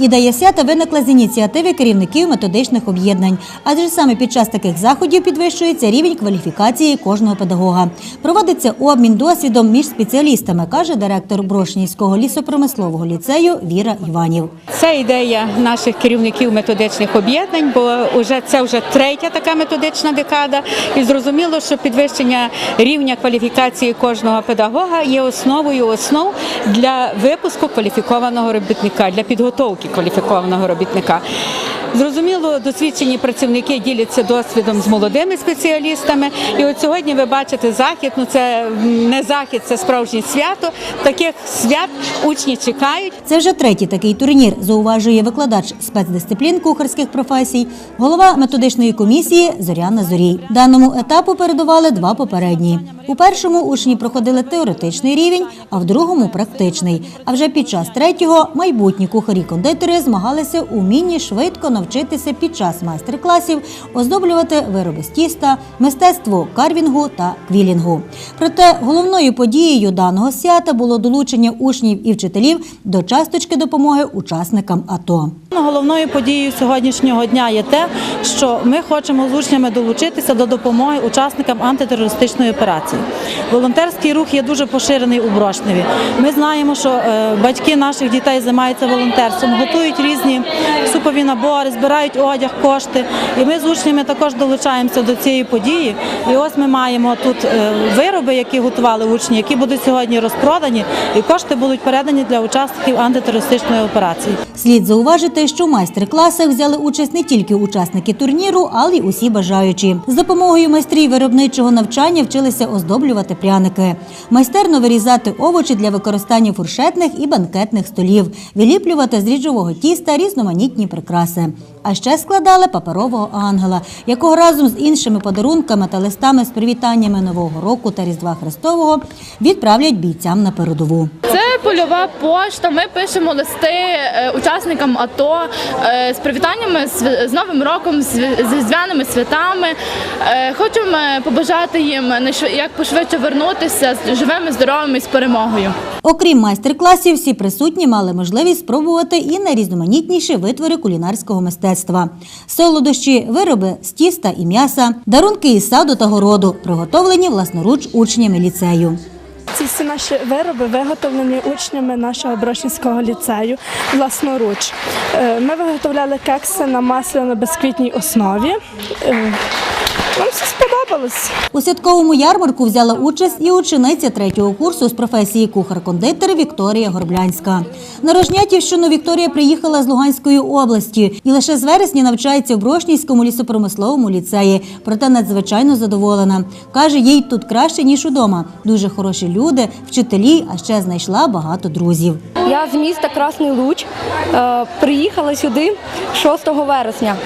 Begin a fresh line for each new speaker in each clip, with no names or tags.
Ідея свята виникла з ініціативи керівників методичних об'єднань, адже саме під час таких заходів підвищується рівень кваліфікації кожного педагога. Проводиться обмін досвідом між спеціалістами, каже директор Брошнівського лісопромислового ліцею Віра Іванів.
Це ідея наших керівників методичних об'єднань, бо вже це вже третя така методична декада, і зрозуміло, що підвищення рівня кваліфікації кожного педагога є основою основ для випуску кваліфікованого робітника, для підготовки кваліфікованого робітника. Зрозуміло, досвідчені працівники діляться досвідом з молодими спеціалістами. І от сьогодні ви бачите захід. Ну це не захід, це справжнє свято. Таких свят учні чекають.
Це вже третій такий турнір, зауважує викладач спецдисциплін кухарських професій, голова методичної комісії Зоряна Зорій. Даному етапу передували два попередні. У першому учні проходили теоретичний рівень, а в другому практичний. А вже під час третього майбутні кухарі-кондитери змагалися у вмінні швидко навчитися під час майстер-класів оздоблювати вироби з тіста, мистецтво карвінгу та квілінгу. Проте головною подією даного свята було долучення учнів і вчителів до часточки допомоги учасникам АТО.
Головною подією сьогоднішнього дня є те, що ми хочемо з учнями долучитися до допомоги учасникам антитерористичної операції. Волонтерський рух є дуже поширений у Брошневі. Ми знаємо, що е, батьки наших дітей займаються волонтерством, готують різні супові набори, збирають одяг, кошти. І ми з учнями також долучаємося до цієї події. І ось ми маємо тут е, вироби, які готували учні, які будуть сьогодні розпродані, і кошти будуть передані для учасників антитерористичної операції.
Слід зауважити, що в майстер-класах взяли участь не тільки учасники турніру, але й усі бажаючі. З допомогою майстрів виробничого навчання вчилися оздоблювати пряники, майстерно вирізати овочі для використання фуршетних і банкетних столів, виліплювати з ріджового тіста різноманітні прикраси. А ще складали паперового ангела, якого разом з іншими подарунками та листами з привітаннями Нового року та Різдва Христового відправлять бійцям на передову.
Це польова пошта. Ми пишемо листи е, учасникам АТО е, з привітаннями з, Новим роком, з, з різдвяними святами. Е, Хочемо побажати їм як пошвидше вернутися з живими, здоровими і з перемогою.
Окрім майстер-класів, всі присутні мали можливість спробувати і найрізноманітніші витвори кулінарського мистецтва: солодощі, вироби з тіста і м'яса, дарунки із саду та городу, приготовлені власноруч учнями ліцею.
Ці всі наші вироби виготовлені учнями нашого Брошинського ліцею власноруч. Е, Ми виготовляли кекси на масляно-безквітній основі. Е, Нам все сподобалось.
У святковому ярмарку взяла участь і учениця третього курсу з професії кухар-кондитер Вікторія Горблянська. На Рожнятівщину Вікторія приїхала з Луганської області і лише з вересня навчається в Брошнівському лісопромисловому ліцеї. Проте надзвичайно задоволена. Каже, їй тут краще ніж удома. Дуже хороші люди, вчителі, а ще знайшла багато друзів.
Я з міста Красний Луч е, приїхала сюди 6 вересня.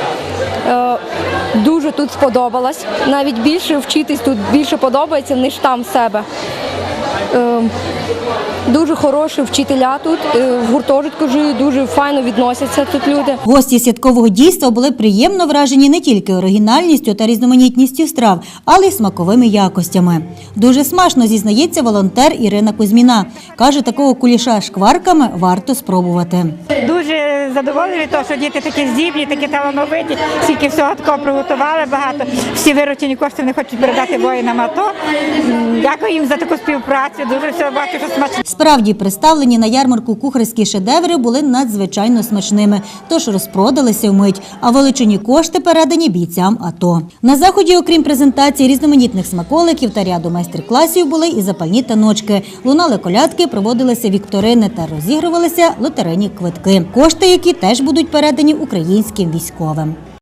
Дуже тут сподобалось. Навіть більше вчитись тут більше подобається, ніж там себе. Е, дуже хороші вчителя тут. Е, в гуртожитку живуть, дуже файно відносяться тут люди.
Гості святкового дійства були приємно вражені не тільки оригінальністю та різноманітністю страв, але й смаковими якостями. Дуже смачно зізнається волонтер Ірина Кузьміна. Каже, такого куліша шкварками варто спробувати.
Дуже задоволені від того, що діти такі здібні, такі талановиті, стільки всього такого приготували багато. Всі виручені кошти не хочуть передати воїнам АТО. Дякую їм за таку співпрацю. Дуже все бачу, що смачно.
Справді, представлені на ярмарку кухарські шедеври були надзвичайно смачними, тож розпродалися вмить, а величині кошти передані бійцям АТО. На заході, окрім презентації різноманітних смаколиків та ряду майстер-класів, були і запальні таночки. Лунали колядки, проводилися вікторини та розігрувалися лотерейні квитки. Кошти, які теж будуть передані українським військовим.